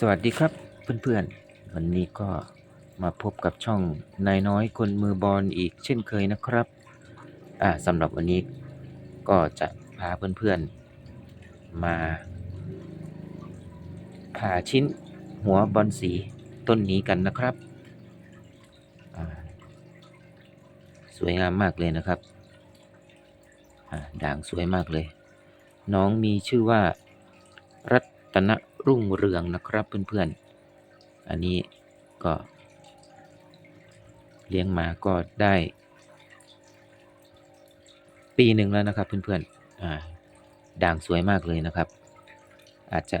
สวัสดีครับเพื่อนๆ วันนี้ก็มาพบกับช่องนายน้อยคนมือบอลอีกเช่นเคยนะครับอ่าสำหรับวันนี้ก็จะพาเพื่อนๆ มาผ่าชิ้นหัวบอลสีต้นนี้กันนะครับ สวยงามมากเลยนะครับอ่าด่างสวยมากเลย น้องมีชื่อว่ารัตนะ รุ่งเรืองนะครับเพื่อนๆ อันนี้ก็ เลี้ยงมาก็ได้ ปีหนึ่งแล้วนะครับเพื่อนๆอ่าด่างสวยมากเลยนะครับ อาจจะ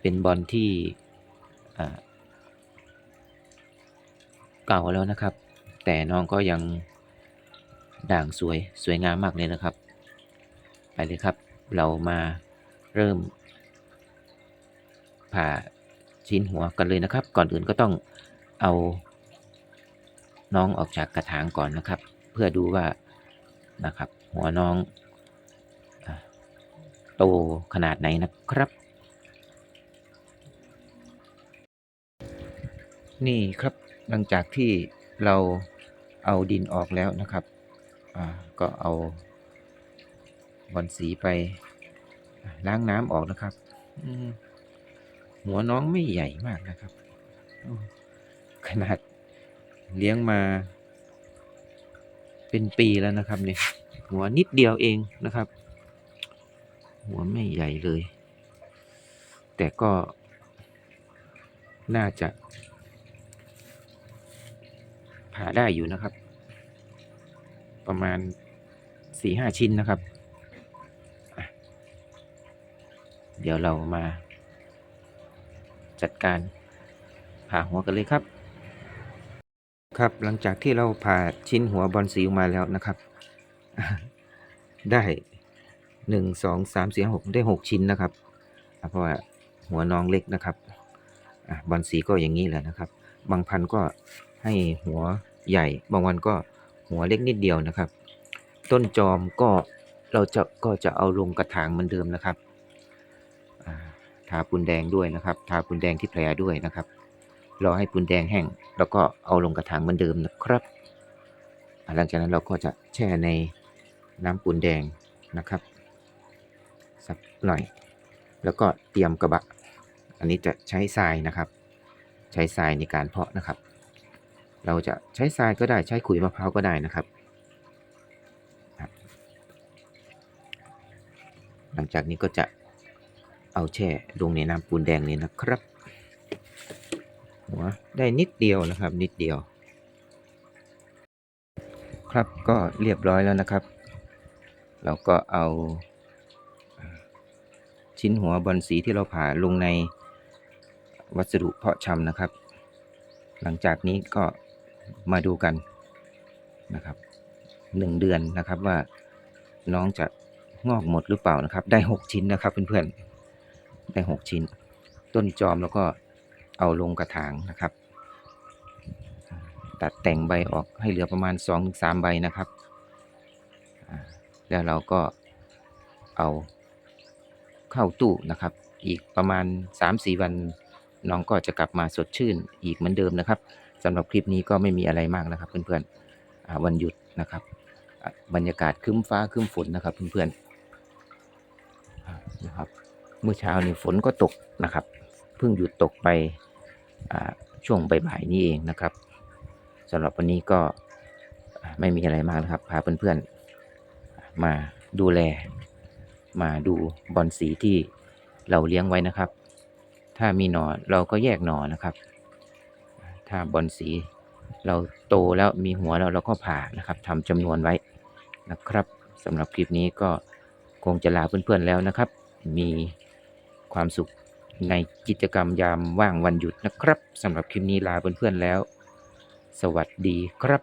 เป็นบอลที่เก่าแล้วนะครับ แต่น้องก็ยังด่างสวยสวยงามมากเลยนะครับ ไปเลยครับ เรามาเริ่ม ผ่าชิ้นหัวกันเลยนะครับ ก่อนอื่นก็ต้องเอาน้องออกจากกระถางก่อนนะครับ เพื่อดูว่านะครับ หัวน้องโตขนาดไหนนะครับ นี่ครับหลังจากที่เราเอาดินออกแล้วนะครับก็เอาบอลสีไปล้างน้ำออกนะครับ หัวน้องไม่ใหญ่มากนะครับ ขนาดเลี้ยงมา เป็นปีแล้วนะครับเนี่ยหัวนิดเดียวเองนะครับ หัวไม่ใหญ่เลย แต่ก็น่าจะผ่าได้อยู่นะครับ ประมาณสี่ห้าชิ้นนะครับ เดี๋ยวเรามา จัดการผ่าหัวกันเลยครับ ครับหลังจากที่เราผ่าชิ้นหัวบอลสีออกมาแล้วนะครับ ได้หนึ่งสองสามสี่หกได้หกชิ้นนะครับ เพราะว่าหัวน้องเล็กนะครับอบอลสีก็อย่างนี้แหละนะครับ บางพันก็ให้หัวใหญ่ บางวันก็หัวเล็กนิดเดียวนะครับ ต้นจอมก็เราจะก็จะเอาลงกระถางเหมือนเดิมนะครับ ทาปูนแดงด้วยนะครับ ทาปูนแดงที่แผลด้วยนะครับ รอให้ปูนแดงแห้ง แล้วก็เอาลงกระถางเหมือนเดิมนะครับหลังจากนั้นเราก็จะแช่ในน้ำปูนแดงนะครับสักหน่อย แล้วก็เตรียมกระบะ อันนี้จะใช้ทรายนะครับ ใช้ทรายในการเพาะนะครับ เราจะใช้ทรายก็ได้ใช้ขุยมะพร้าวก็ได้นะครับ หลังจากนี้ก็จะ เอาแช่ลงในน้ำปูนแดงเลยนะครับหัวได้นิดเดียวนะครับ นิดเดียว ครับก็เรียบร้อยแล้วนะครับ เราก็เอาชิ้นหัวบอลสีที่เราผ่าลงในวัสดุเพาะชำนะครับ หลังจากนี้ก็มาดูกันนะครับหนึ่งเดือนนะครับว่าน้องจะงอกหมดหรือเปล่านะครับ ได้หกชิ้นนะครับเพื่อนๆ ได้หกชิ้น ต้นจอมแล้วก็เอาลงกระถางนะครับ ตัดแต่งใบออกให้เหลือประมาณ2อถึงสใบนะครับ แล้วเราก็เอาเข้าตู้นะครับ อีกประมาณ 3-4 วันน้องก็จะกลับมาสดชื่นอีกเหมือนเดิมนะครับสำหรับคลิปนี้ก็ไม่มีอะไรมากนะครับ เพื่อนๆวันหยุดนะครับ บรรยากาศคึ้มฟ้าคึ้มฝนนะครับ เพื่อนๆนะครับ เมื่อเช้านี่ฝนก็ตกนะครับ เพิ่งหยุดตกไปช่วงบ่ายๆนี้เองนะครับสำหรับวันนี้ก็ไม่มีอะไรมากนะครับ พาเพื่อนๆมาดูแล มาดูบอลสีที่เราเลี้ยงไว้นะครับ ถ้ามีหนอเราก็แยกหนอนะครับ ถ้าบอลสีเราโตแล้วมีหัวแล้วเราก็ผ่านะครับทำจำนวนไว้นะครับสำหรับคลิปนี้ก็คงจะลาเพื่อนๆแล้วนะครับ มี ความสุขในกิจกรรมยามว่างวันหยุดนะครับสำหรับคลิปนี้ลาเพื่อนๆแล้ว สวัสดีครับ